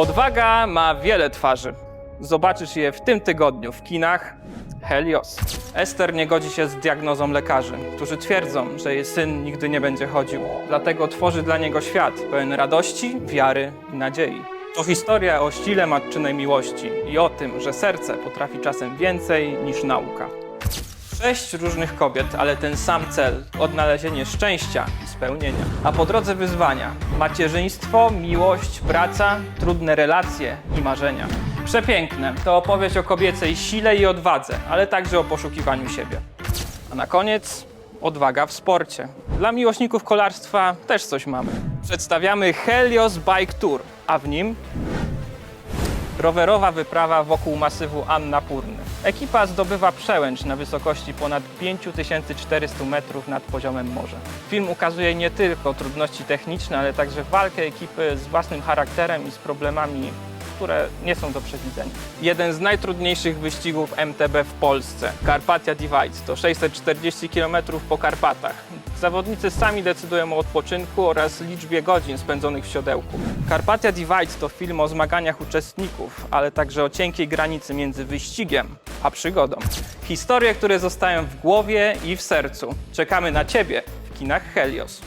Odwaga ma wiele twarzy. Zobaczysz je w tym tygodniu w kinach Helios. Ester nie godzi się z diagnozą lekarzy, którzy twierdzą, że jej syn nigdy nie będzie chodził. Dlatego tworzy dla niego świat pełen radości, wiary i nadziei. To historia o ścile matczynej miłości i o tym, że serce potrafi czasem więcej niż nauka. Sześć różnych kobiet, ale ten sam cel odnalezienie szczęścia spełnienia. A po drodze wyzwania macierzyństwo, miłość, praca, trudne relacje i marzenia. Przepiękne to opowieść o kobiecej sile i odwadze, ale także o poszukiwaniu siebie. A na koniec odwaga w sporcie. Dla miłośników kolarstwa też coś mamy. Przedstawiamy Helios Bike Tour, a w nim rowerowa wyprawa wokół masywu Annapurny. Ekipa zdobywa przełęcz na wysokości ponad 5400 metrów nad poziomem morza. Film ukazuje nie tylko trudności techniczne, ale także walkę ekipy z własnym charakterem i z problemami, które nie są do przewidzenia. Jeden z najtrudniejszych wyścigów MTB w Polsce, Carpathia Divide, to 640 km po Karpatach. Zawodnicy sami decydują o odpoczynku oraz liczbie godzin spędzonych w siodełku. Carpathia Divide to film o zmaganiach uczestników, ale także o cienkiej granicy między wyścigiem a przygodą. Historie, które zostają w głowie i w sercu. Czekamy na Ciebie w kinach Helios.